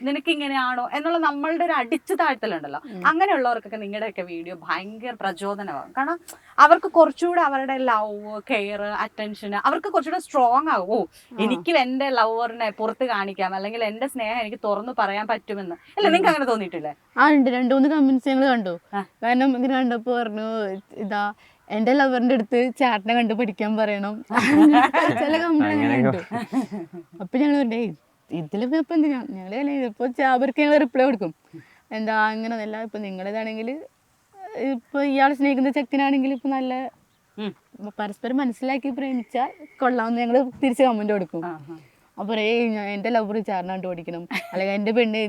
നിനക്ക് ഇങ്ങനെയാണോ? എന്നുള്ള നമ്മളുടെ ഒരു അടിച്ചു താഴ്ത്തലുണ്ടല്ലോ. അങ്ങനെയുള്ളവർക്കൊക്കെ നിങ്ങളുടെയൊക്കെ വീഡിയോ ഭയങ്കര പ്രചോദനമാകും. കാരണം അവർക്ക് കുറച്ചുകൂടെ അവരുടെ ലവ് കെയർ അറ്റൻഷൻ അവർക്ക് കുറച്ചുകൂടെ സ്ട്രോങ് ആകും. ഓ എനിക്ക് എന്റെ ലവറിനെ പുറത്ത് കാണിക്കാം. അല്ലെങ്കിൽ എന്റെ സ്നേഹം എനിക്ക് തുറന്നു പറയാൻ പറ്റുമെന്ന്. അല്ല നിങ്ങൾക്ക് അങ്ങനെ തോന്നിയിട്ടില്ലേ? ആ ഉണ്ട്. രണ്ടു മൂന്ന് കമന്റ്സ് ഞങ്ങൾ കണ്ടു. കാരണം ഇങ്ങനെ കണ്ടപ്പോ പറഞ്ഞു ഇതാ എന്റെ ലവറിന്റെ അടുത്ത് ചാട്ടനെ കണ്ടു പഠിക്കാൻ പറയണം ചില കമന്റ് അങ്ങനെ കണ്ടു. അപ്പൊ ഞങ്ങൾ പറഞ്ഞേ ഇതിലിപ്പോ ഇപ്പൊ എന്തിനാ? ഞങ്ങൾ ഇപ്പൊ അവർക്ക് ഞങ്ങൾ റിപ്ലൈ കൊടുക്കും. എന്താ അങ്ങനെ അല്ല ഇപ്പൊ നിങ്ങളേതാണെങ്കിൽ ഇപ്പൊ ഇയാൾ സ്നേഹിക്കുന്ന ചെക്കനാണെങ്കിൽ ഇപ്പൊ നല്ല പരസ്പരം മനസ്സിലാക്കി പ്രേമിച്ചാൽ കൊള്ളാമെന്ന് ഞങ്ങൾ തിരിച്ച് കമന്റ് കൊടുക്കും. അപ്പൊ എന്റെ അപ്പോൾ ഏയ് ഞാൻ എന്റെ ലവർ ചാറിനെ കണ്ടു പഠിക്കണം. അല്ലെങ്കിൽ എന്റെ പെണ്ണ്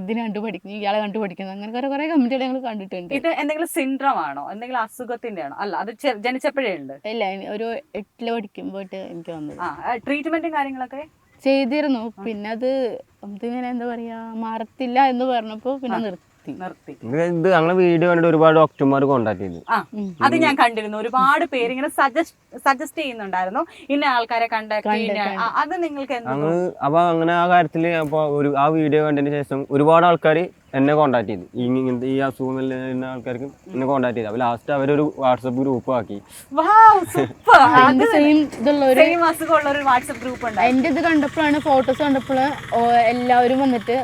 ഇതിനെ കണ്ടു പഠിക്കണം ഇയാളെ കണ്ടു പഠിക്കണം. അങ്ങനെ കുറെ കുറെ കമന്റുകൾ ഞങ്ങൾ കണ്ടിട്ടുണ്ട്. ഇത് എന്തെങ്കിലും സിൻഡ്രം ആണോ? എന്തെങ്കിലും അസുഖത്തിന്റെ ആണോ അല്ല അത് ജനിച്ചപ്പോഴേ ഉണ്ട്. ഇല്ല ഒരു എട്ടിൽ പഠിക്കുമ്പോട്ട് എനിക്ക് വന്നത് ട്രീറ്റ്മെന്റും കാര്യങ്ങളൊക്കെ? ചെയ്തിരുന്നു. പിന്നെ അത് ഇതിങ്ങനെ എന്താ പറയാ മാറത്തില്ല എന്ന് പറഞ്ഞപ്പോൾ പിന്നെ നിർത്തി. നിർത്തി. ഇത് ഇത് ഞങ്ങളെ വീഡിയോ കണ്ടിട്ട് ഒരുപാട് ഡോക്ടർമാർ കോണ്ടാക്ട് ചെയ്തു. ആ അത് ഞാൻ കണ്ടിരുന്നു. ഒരുപാട് പേര് ഇങ്ങനെ സജസ്റ്റ് സജസ്റ്റ് ചെയ്യുന്നുണ്ടായിരുന്നു. ഇന്ന ആൾക്കാരെ കണ്ടാക്ട് അത് നിങ്ങൾക്ക് എന്ത് അപ്പൊ അങ്ങനെ ആ കാര്യത്തിൽ അപ്പൊ ഒരു ആ വീഡിയോ കണ്ടതിന് ശേഷം ഒരുപാട് ആൾക്കാർ എന്നെ കോണ്ടാക്ട് ചെയ്തു. ഈ ഇങ്ങനത്തെ ഈ അസുഖം വരുന്ന ആൾക്കാർക്ക് എന്നെ കോണ്ടാക്ട് ചെയ്തു. അപ്പൊ ലാസ്റ്റ് അവരൊരു വാട്സപ്പ് ഗ്രൂപ്പ് ആക്കി. അസുഖമുള്ള ഒരു വാട്സപ്പ് ഗ്രൂപ്പ് ഉണ്ട് എന്റെ ഇത് കണ്ടപ്പോഴാണ് ഫോട്ടോസ് കണ്ടപ്പോൾ എല്ലാവരും വന്നിട്ട്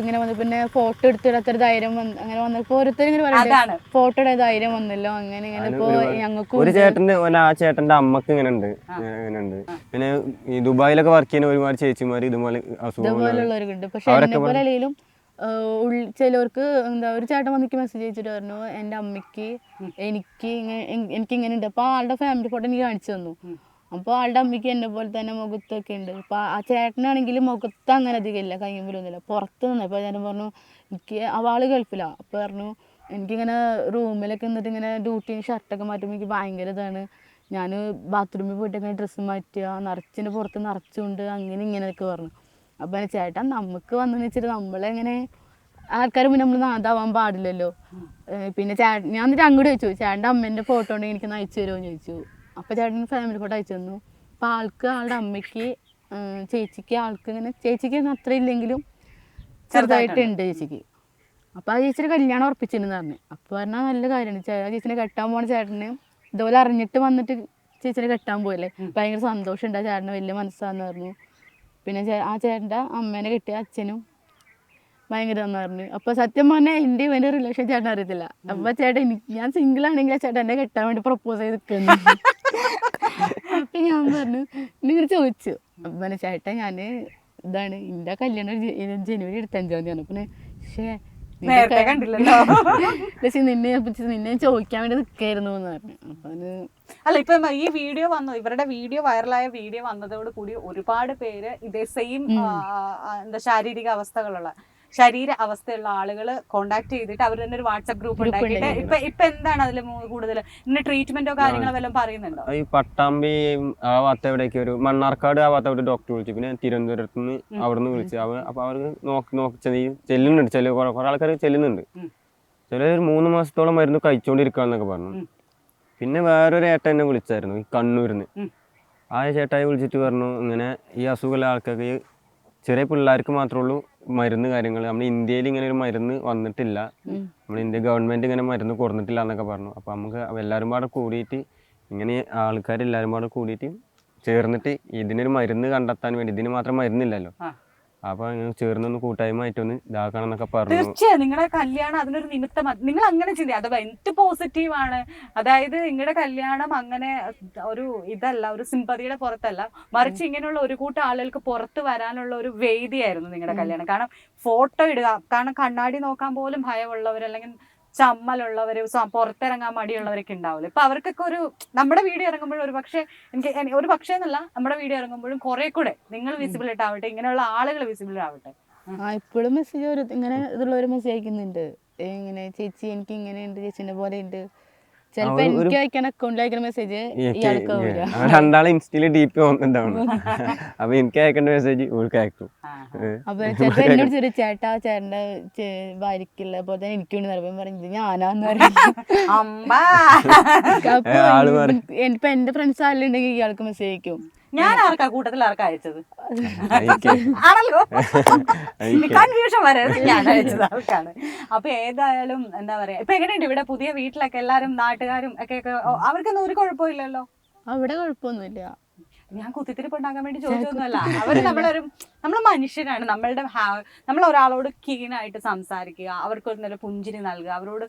ഇങ്ങനെ വന്നു. പിന്നെ ഫോട്ടോ എടുത്തിടാത്തൊരു ധൈര്യം വന്നു അങ്ങനെ വന്നപ്പോ ഓരോരുത്തർ ഇങ്ങനെ പറയാണ് പറയുന്നത് ഫോട്ടോയുടെ ധൈര്യം വന്നല്ലോ അങ്ങനെ ഇങ്ങനെ ഇപ്പോ ഞങ്ങൾക്ക് ഒരു ചേട്ടന്റെ ആ ചേട്ടന്റെ അമ്മയ്ക്ക് ഇങ്ങനെ ഉണ്ട് ഇങ്ങനെ ഉണ്ട്. പിന്നെ ഈ ദുബായിലൊക്കെ വർക്ക് ചെയ്യുന്ന ഒരുപാട് ചേച്ചിമാർ ഇതുപോലെ ഇതുപോലുള്ളവരുണ്ട് പക്ഷെ എന്നെ പോലെ അല്ലെങ്കിലും ചിലവർക്ക് എന്താ ഒരു ചേട്ടൻ വന്നിക്ക് മെസ്സേജ് അയച്ചിട്ട് പറഞ്ഞു എന്റെ അമ്മയ്ക്ക് എനിക്ക് ഇങ്ങനെ എനിക്ക് ഇങ്ങനെ ഉണ്ട്. അപ്പോൾ ആളുടെ ഫാമിലി ഫോട്ടോ എനിക്ക് കാണിച്ചു തന്നു. അപ്പോൾ ആളുടെ അമ്മയ്ക്ക് എന്നെ പോലെ തന്നെ മുഖത്തൊക്കെ ഉണ്ട്. അപ്പോൾ ആ ചേട്ടനാണെങ്കിൽ മുഖത്ത് അങ്ങനെ അധികം ഇല്ല കയ്യുമ്പിലൊന്നുമില്ല പുറത്ത് നിന്ന് അപ്പോൾ ഞാൻ പറഞ്ഞു എനിക്ക് അവൾ ഗൾഫിലാണ് അപ്പോൾ പറഞ്ഞു എനിക്കിങ്ങനെ റൂമിലൊക്കെ നിന്നിട്ട് ഇങ്ങനെ ഡ്യൂട്ടിയും ഷർട്ടൊക്കെ മാറ്റുമ്പോൾ എനിക്ക് ഭയങ്കര ഇതാണ്. ഞാൻ ബാത്റൂമിൽ പോയിട്ട് ഇങ്ങനെ ഡ്രസ്സ് മാറ്റുക നിറച്ചിന്റെ പുറത്ത് നിറച്ചുകൊണ്ട് അങ്ങനെ ഇങ്ങനെയൊക്കെ പറഞ്ഞു. അപ്പം ചേട്ടാ നമുക്ക് വന്നെന്ന് വെച്ചിട്ട് നമ്മളെങ്ങനെ ആൾക്കാർ മുന്നേ നമ്മൾ നാദാവാൻ പാടില്ലല്ലോ. പിന്നെ ചേട്ടൻ ഞാൻ എന്നിട്ട് അങ്ങോട്ട് ചോദിച്ചു ചേട്ടന്റെ അമ്മേന്റെ ഫോട്ടോ ഉണ്ടെങ്കിൽ എനിക്ക് അയച്ചു തരുമോ? എന്ന് ചോദിച്ചു. അപ്പോൾ ചേട്ടൻ ഫാമിലി ഫോട്ടോ അയച്ചു തന്നു അപ്പോൾ ആൾക്ക് ആളുടെ അമ്മയ്ക്ക് ചേച്ചിക്ക് ആൾക്ക് ഇങ്ങനെ ചേച്ചിക്ക് അത്ര ഇല്ലെങ്കിലും ചെറുതായിട്ടുണ്ട് ചേച്ചിക്ക്. അപ്പോൾ ആ ചേച്ചിയുടെ കല്യാണം ഉറപ്പിച്ചിരുന്നു പറഞ്ഞു. അപ്പോൾ പറഞ്ഞാൽ നല്ല കാര്യമാണ്. ആ ചേച്ചിനെ കെട്ടാൻ പോണ ചേട്ടന് ഇതുപോലെ അറിഞ്ഞിട്ട് വന്നിട്ട് ചേച്ചിനെ കെട്ടാൻ പോയല്ലേ? ഭയങ്കര സന്തോഷമുണ്ട് ആ ചേട്ടന് വലിയ മനസ്സാന്ന് പറഞ്ഞു. പിന്നെ ആ ചേട്ടന്റെ അമ്മേനെ കിട്ടിയ അച്ഛനും ഭയങ്കര എന്ന് പറഞ്ഞു. അപ്പോൾ സത്യം പറഞ്ഞാൽ എന്റെ ഇവന്റെ റിലേഷൻ ചേട്ടൻ അറിയത്തില്ല അപ്പോൾ ചേട്ടൻ എനിക്ക് ഞാൻ സിംഗിൾ ആണെങ്കിൽ ചേട്ടൻ എന്നെ കെട്ടാൻ വേണ്ടി പ്രപ്പോസ് ചെയ്ത് നിൽക്കുന്നു. അപ്പം ഞാൻ പറഞ്ഞു നിങ്ങൾ ചോദിച്ചു. അപ്പം ചേട്ടാ ഞാൻ ഇതാണ് എന്റെ കല്യാണം ജനുവരി ഇരുപത്തഞ്ചാം തീയതി പിന്നെ പക്ഷേ നേരത്തെ കണ്ടില്ലല്ലോ. പക്ഷേ നിന്നെ നിന്നെ ചോദിക്കാൻ വേണ്ടി നിൽക്കായിരുന്നു എന്ന് പറഞ്ഞു. അപ്പം അത് അല്ല ഇപ്പൊ ഈ വീഡിയോ വന്നു ഇവരുടെ വീഡിയോ വൈറലായ വീഡിയോ വന്നതോട് കൂടി ഒരുപാട് പേര് ഇതേ സെയിം എന്താ ശാരീരിക അവസ്ഥകളുള്ള ശരീര അവസ്ഥയുള്ള ആളുകൾ കോണ്ടാക്ട് ചെയ്തിട്ട് അവർ തന്നെ ഒരു വാട്സ്ആപ്പ് ഗ്രൂപ്പ് ഉണ്ടാക്കിയിട്ട് ഉണ്ടാക്കി. ഇപ്പൊ ഇപ്പൊ എന്താണ് അതിൽ കൂടുതൽ? ഇന്ന് ട്രീറ്റ്മെന്റോ കാര്യങ്ങളോ വല്ലതും പറയുന്നുണ്ടോ? ഈ പട്ടാമ്പി ആ ഭാഗത്ത് എവിടേക്ക് ഒരു മണ്ണാർക്കാട് ആ ഭാഗത്ത് അവിടെ ഡോക്ടർ വിളിച്ചു. പിന്നെ തിരുവനന്തപുരത്ത് നിന്ന് അവിടെ നിന്ന് വിളിച്ചു അവർ അപ്പൊ അവർക്ക് നോക്കി നോക്കി ചെല്ലുന്നുണ്ട്. ചില കുറെ കുറെ ആൾക്കാർ ചെല്ലുന്നുണ്ട്. ചില ഒരു മൂന്ന് മാസത്തോളം മരുന്ന് കഴിച്ചുകൊണ്ടിരിക്കാന്നൊക്കെ പറഞ്ഞു. പിന്നെ വേറൊരു ഏട്ട എന്നെ വിളിച്ചായിരുന്നു ഈ കണ്ണൂരിന്ന്. ആ ചേട്ടായി വിളിച്ചിട്ട് പറഞ്ഞു ഇങ്ങനെ ഈ അസുഖമുള്ള ആൾക്കാർക്ക് ചെറിയ പിള്ളേർക്ക് മാത്രമേ ഉള്ളൂ മരുന്ന് കാര്യങ്ങൾ നമ്മുടെ ഇന്ത്യയിൽ ഇങ്ങനെ ഒരു മരുന്ന് വന്നിട്ടില്ല. നമ്മുടെ ഇന്ത്യ ഗവൺമെന്റ് ഇങ്ങനെ മരുന്ന് കൊടുത്തിട്ടില്ല എന്നൊക്കെ പറഞ്ഞു. അപ്പോൾ നമുക്ക് എല്ലാവരും പാടെ കൂടിയിട്ട് ഇങ്ങനെ ആൾക്കാർ എല്ലാവരും പാടെ കൂടിയിട്ട് ചേർന്നിട്ട് ഇതിനൊരു മരുന്ന് കണ്ടെത്താൻ വേണ്ടി ഇതിന് മാത്രം മരുന്നില്ലല്ലോ. അപ്പൊ അങ്ങനെ ചേർന്നൊന്ന് കൂട്ടായ്മയായിട്ടൊന്ന് ഇതാക്കണം എന്നൊക്കെ പറഞ്ഞു. തീർച്ചയായും. നിങ്ങളുടെ കല്യാണം അതിനൊരു നിമിത്തം നിങ്ങൾ അങ്ങനെ ചിന്തി അത് എന്ത് പോസിറ്റീവ് ആണ്. അതായത് നിങ്ങളുടെ കല്യാണം അങ്ങനെ ഒരു ഇതല്ല ഒരു സിമ്പതിയുടെ പുറത്തല്ല. മറിച്ച് ഇങ്ങനെയുള്ള ഒരു കൂട്ടം ആളുകൾക്ക് പുറത്ത് വരാനുള്ള ഒരു വേദിയായിരുന്നു നിങ്ങളുടെ കല്യാണം. കാരണം ഫോട്ടോ ഇടുക കാരണം കണ്ണാടി നോക്കാൻ പോലും ഭയമുള്ളവർ അല്ലെങ്കിൽ ചമ്മലുള്ളവര് പുറത്തിറങ്ങാൻ മടിയുള്ളവരൊക്കെ ഉണ്ടാവില്ല ഇപ്പൊ അവർക്കൊക്കെ ഒരു നമ്മുടെ വീഡിയോ ഇറങ്ങുമ്പോഴും ഒരു പക്ഷേ എനിക്ക് എനി- ഒരു പക്ഷേ എന്നല്ല നമ്മുടെ വീഡിയോ ഇറങ്ങുമ്പോഴും കുറെ കൂടെ നിങ്ങൾ വിസിബിൾ ആവട്ടെ ഇങ്ങനെയുള്ള ആളുകൾ വിസിബിൾ ആവട്ടെ. ആ ഇപ്പോഴും മെസ്സേജ് ഇങ്ങനെ ഇതുള്ളവർ മെസ്സേജ് അയക്കുന്നുണ്ട്. ഇങ്ങനെ ചേച്ചി എനിക്ക് ഇങ്ങനെ ഉണ്ട് ചേച്ചിനെ പോലെ ഉണ്ട് ചിലപ്പോ എനിക്ക് അയക്കാൻ അക്കൗണ്ടിൽ അയക്കുന്ന മെസ്സേജ് രണ്ടാളെ ഇൻസ്റ്റയിൽ ഡി പി പോകുന്നുണ്ടാവണം അപ്പൊ എനിക്ക് അയക്കേണ്ട മെസ്സേജ് ഓൾക്ക് അയക്കും. അപ്പൊ ചിലപ്പോ എന്നോട് ചെറിയ ചേട്ടാ ചേട്ടന്റെ ഭാര്യയ്ക്കുള്ള പോലെ തന്നെ എനിക്ക് വേണ്ടി പറയുമ്പോൾ പറഞ്ഞു "ഇത് ഞാനാന്ന് പറയും. അമ്പാ അപ്പൊ എന്റെ ഫ്രണ്ട്സ് ആരെങ്കിലും ഉണ്ടെങ്കിൽ ഇയാൾക്ക് മെസ്സേജ് അയക്കും. ഞാൻ ആർക്കാ കൂട്ടത്തിൽ ആർക്കാ അയച്ചത്. ആണല്ലോ. കൺഫ്യൂഷൻ വരരുത്. ഞാൻ അയച്ചത് ആർക്കാണ് അപ്പൊ ഏതായാലും എന്താ പറയാ ഇപ്പൊ എങ്ങനെയുണ്ട് ഇവിടെ പുതിയ വീട്ടിലൊക്കെ എല്ലാരും നാട്ടുകാരും ഒക്കെ അവർക്കൊന്നും ഒരു കുഴപ്പമില്ലല്ലോ അവിടെ കുഴപ്പമൊന്നുമില്ല. ഞാൻ കുത്തിത്തിരിപ്പ് ഉണ്ടാക്കാൻ വേണ്ടി ചോദിച്ചൊന്നുമല്ല. അവർ നമ്മളൊരു നമ്മൾ മനുഷ്യരാണ്. നമ്മളുടെ നമ്മൾ ഒരാളോട് കീണായിട്ട് സംസാരിക്കുക അവർക്ക് ഒരു നല്ല പുഞ്ചിരി നൽകുക അവരോട്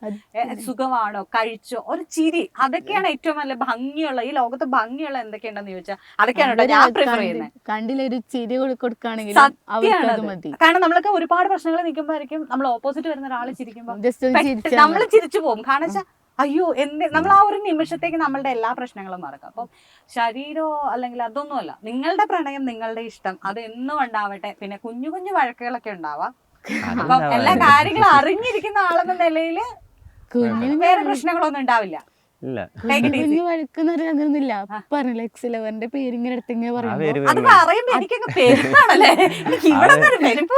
സുഖമാണോ കഴിച്ചോ ഒരു ചിരി. അതൊക്കെയാണ് ഏറ്റവും നല്ല ഭംഗിയുള്ള ഈ ലോകത്ത് ഭംഗിയുള്ള എന്തൊക്കെയുണ്ടെന്ന് ചോദിച്ചാൽ അതൊക്കെയാണ് കേട്ടോ ഞാൻ പ്രിഫർ ചെയ്യുന്നത് കണ്ടില്ല ഒരു ചിരി കൊടു- കൊടുക്കുകയാണെങ്കിൽ കാരണം നമ്മളൊക്കെ ഒരുപാട് പ്രശ്നങ്ങൾ നിൽക്കുമ്പോഴായിരിക്കും നമ്മൾ ഓപ്പോസിറ്റ് വരുന്ന ഒരാൾ ചിരിക്കുമ്പോൾ നമ്മൾ ചിരിച്ചു പോകും. കാരണം വെച്ചാൽ അയ്യോ എന്ത്? നമ്മൾ ആ ഒരു നിമിഷത്തേക്ക് നമ്മളുടെ എല്ലാ പ്രശ്നങ്ങളും മറക്കും. അപ്പം ശരീരമോ അല്ലെങ്കിൽ അതൊന്നുമല്ല നിങ്ങളുടെ പ്രണയം നിങ്ങളുടെ ഇഷ്ടം അത് എന്നും ഉണ്ടാവട്ടെ പിന്നെ കുഞ്ഞു കുഞ്ഞു വഴക്കുകളൊക്കെ ഉണ്ടാവാം. അപ്പം എല്ലാ കാര്യങ്ങളും അറിഞ്ഞിരിക്കുന്ന ആളെന്ന നിലയിൽ കുഞ്ഞിന് വേറെ പ്രശ്നങ്ങളൊന്നും ഉണ്ടാവില്ല. ഇല്ല. Take it easy. കുഞ്ഞു വഴക്കുന്ന അങ്ങനൊന്നുമില്ല പറഞ്ഞില്ല എക്സ് ഇലവന്റെ പേര് ഇങ്ങനെ എടുത്ത് ഇങ്ങനെ ആ പറയുമ്പോ? പേര് അത് വരുമ്പോ. പറയുമ്പോ എനിക്കങ്ങ് പെരുന്നാണല്ലേ എനിക്ക് ഇവിടെ വരും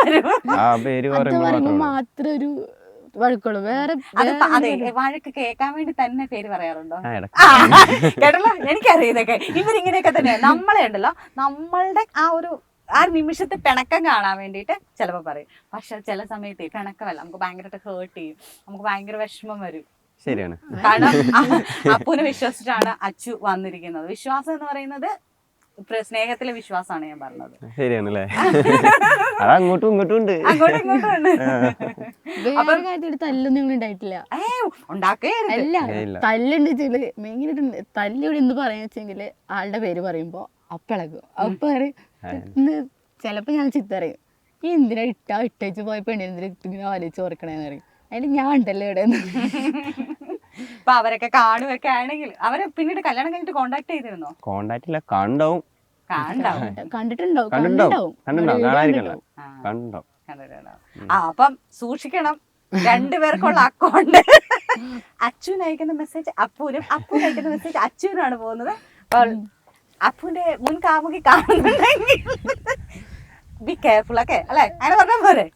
ആ പേര് പറയുമ്പോ മാത്രം ഒരു വഴക്കുള്ളൂ വേറെ അത് അതെ വഴക്ക് കേൾക്കാൻ വേണ്ടി തന്നെ പേര് പറയാറുണ്ടോ? കേട്ടല്ലോ? എനിക്കറിയാം ഇതൊക്കെ. ഇവരിങ്ങനെയൊക്കെ തന്നെയാണ് നമ്മളെ ഉണ്ടല്ലോ നമ്മളുടെ ആ ഒരു ആ നിമിഷത്തെ പിണക്കം കാണാൻ വേണ്ടിയിട്ട് ചിലപ്പോൾ പറയും. പക്ഷെ ചില സമയത്ത് പിണക്കമല്ല. നമുക്ക് ഭയങ്കരമായിട്ട് ഹേർട്ട് ചെയ്യും. നമുക്ക് ഭയങ്കര വിഷമം വരും. ശരിയാണ്. കാരണം അപ്പൂനെ വിശ്വസിച്ചിട്ടാണ് അച്ചു വന്നിരിക്കുന്നത്. വിശ്വാസം എന്ന് പറയുന്നത് സ്നേഹത്തിലെ വിശ്വാസമാണ് ഞാൻ പറഞ്ഞത്. ശരിയാണ് അല്ലേ അത് അങ്ങോട്ടും ഇങ്ങോട്ടും ഉണ്ട്. അങ്ങോട്ടും ഇങ്ങോട്ടും ഉണ്ട്. വേറെ കാര്യത്തിൽ തല്ലൊന്നും ഞങ്ങൾ ഉണ്ടായിട്ടില്ല. അല്ല തല്ലുണ്ട് വെച്ചാൽ മെയിനായിട്ട് തല്ലിവിടെ എന്ത് പറയാന്ന് വെച്ചെങ്കിൽ ആളുടെ പേര് പറയുമ്പോ അപ്പളകും. അപ്പൊ പറയും ഇന്ന് ചിലപ്പോ ഞാൻ ചിത്തറിയും ഈ എന്തിനാ ഇട്ടാ ഇട്ടേച്ച് പോയ പെണ്ണിനെന്തിനാ ഇങ്ങനെ ആലോചിച്ച് ഓർക്കണേന്ന് പറയും. അതിന് ഞാൻ ഉണ്ടല്ലോ ഇവിടെ ഇപ്പൊ അവരൊക്കെ കാണുകയൊക്കെ ആണെങ്കിൽ അവരെ പിന്നീട് കല്യാണം കഴിഞ്ഞിട്ട് കോണ്ടാക്ട് ചെയ്തിരുന്നോ? കോണ്ടാക്ട് ഇല്ല. കണ്ടാവും. കണ്ടിട്ടുണ്ടാവും. കണ്ടിട്ടുണ്ടാവും. കണ്ടിട്ടുണ്ടാവും. ആ. അപ്പം സൂക്ഷിക്കണം. രണ്ടുപേർക്കുള്ള അക്കൗണ്ട് അച്ഛൻ അയക്കുന്ന മെസ്സേജ് അപ്പൂനും അപ്പൂൻ അയക്കുന്ന മെസ്സേജ് അച്ഛനാണ് പോകുന്നത്. അപ്പോൾ അപ്പുന്റെ മുൻ കാമുകി കാണുന്നുണ്ടെങ്കിൽ ബി കെയർഫുൾ ഒക്കെ അല്ലെ? അങ്ങനെ പറഞ്ഞാൽ പോരെ.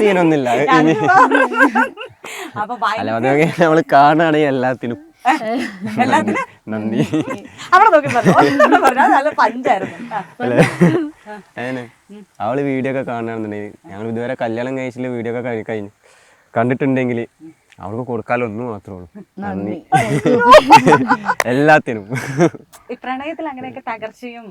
സീനൊന്നുമില്ല. നമ്മൾ കാണുകയാണെങ്കിൽ എല്ലാത്തിനും നന്ദി. അവിടെ നോക്കി നല്ല പഞ്ചായിരുന്നു. അല്ലേ? അങ്ങനെ. അവൾ വീഡിയോ ഒക്കെ കാണുകയാണെന്നുണ്ടെങ്കിൽ ഞങ്ങൾ ഇതുവരെ കല്യാണം കഴിച്ചില്ല വീഡിയോ ഒക്കെ കഴിഞ്ഞു. കണ്ടിട്ടുണ്ടെങ്കിൽ അവൾക്ക് കൊടുക്കാലോ ഒന്ന് മാത്രമേ ഉള്ളൂ. നന്ദി. എല്ലാത്തിനും. ഈ പ്രണയത്തിൽ അങ്ങനെയൊക്കെ തകർച്ചയും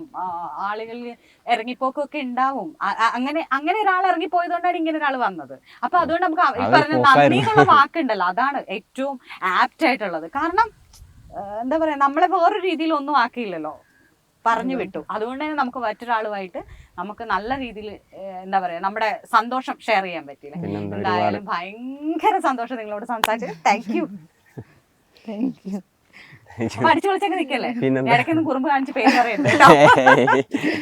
ആളുകളിൽ ഇറങ്ങിപ്പോക്കും ഒക്കെ ഉണ്ടാവും അങ്ങനെ അങ്ങനെ ഒരാൾ ഇറങ്ങിപ്പോയതുകൊണ്ടാണ് ഇങ്ങനെ ഒരാൾ വന്നത്. അപ്പൊ അതുകൊണ്ട് നമുക്ക് നന്ദിയുള്ള ഈ അതൊരു പറഞ്ഞ നന്ദി എന്നുള്ള വാക്കുണ്ടല്ലോ അതാണ് ഏറ്റവും ആപ്റ്റ് ആയിട്ടുള്ളത്. കാരണം എന്താ പറയാ നമ്മളെ വേറൊരു രീതിയിൽ ഒന്നും ആക്കിയില്ലല്ലോ. പറഞ്ഞു വിട്ടു. അതുകൊണ്ട് തന്നെ നമുക്ക് മറ്റൊരാളുമായിട്ട് നമുക്ക് നല്ല രീതിയിൽ എന്താ പറയാ നമ്മുടെ സന്തോഷം ഷെയർ ചെയ്യാൻ പറ്റിയില്ല? എന്തായാലും ഭയങ്കര സന്തോഷം നിങ്ങളോട് സംസാരിച്ചത് താങ്ക് യു Thank you. അടിച്ചു വിളിച്ചൊക്കെ നിൽക്കല്ലേ പിന്നെന്താ? ഇടയ്ക്കൊന്നും കുറുമ്പ് കാണിച്ച് പേര് കേട്ടോ